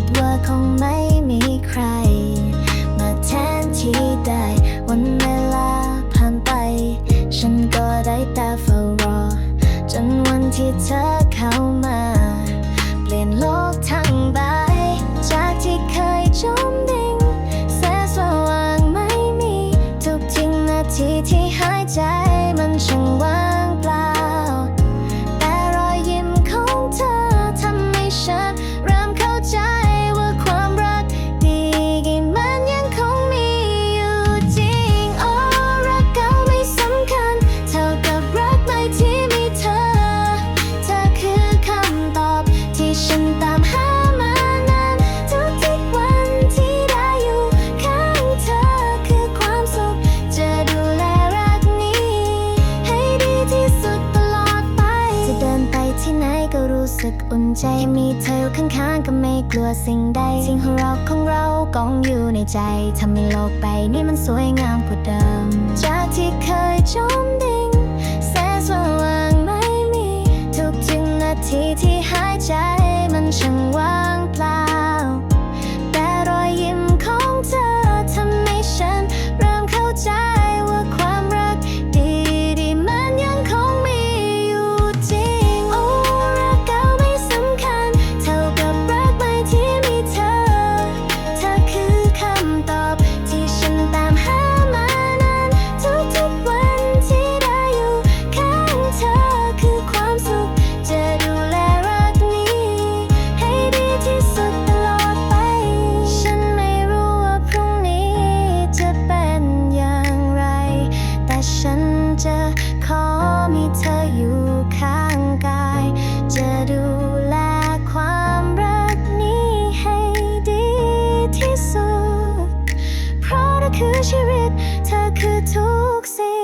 ดว่าคงไม่มีใคร ก็รู้สึกอุ่นใจมีเธอข้างๆก็ไม่กลัวสิ่งใด สิ่งของเราของเรากองอยู่ในใจทำให้โลกไปนี่มันสวยงามกว่าเดิม จากที่เคยจมดิ่งแสงสว่างไม่มี ทุกจึงนาทีที่หายใจมันช่างว่าง จะขอมีเธออยู่ข้างกาย จะดูแลความรักนี้ให้ดีที่สุด เพราะเธอคือชีวิต เธอคือทุกสิ่ง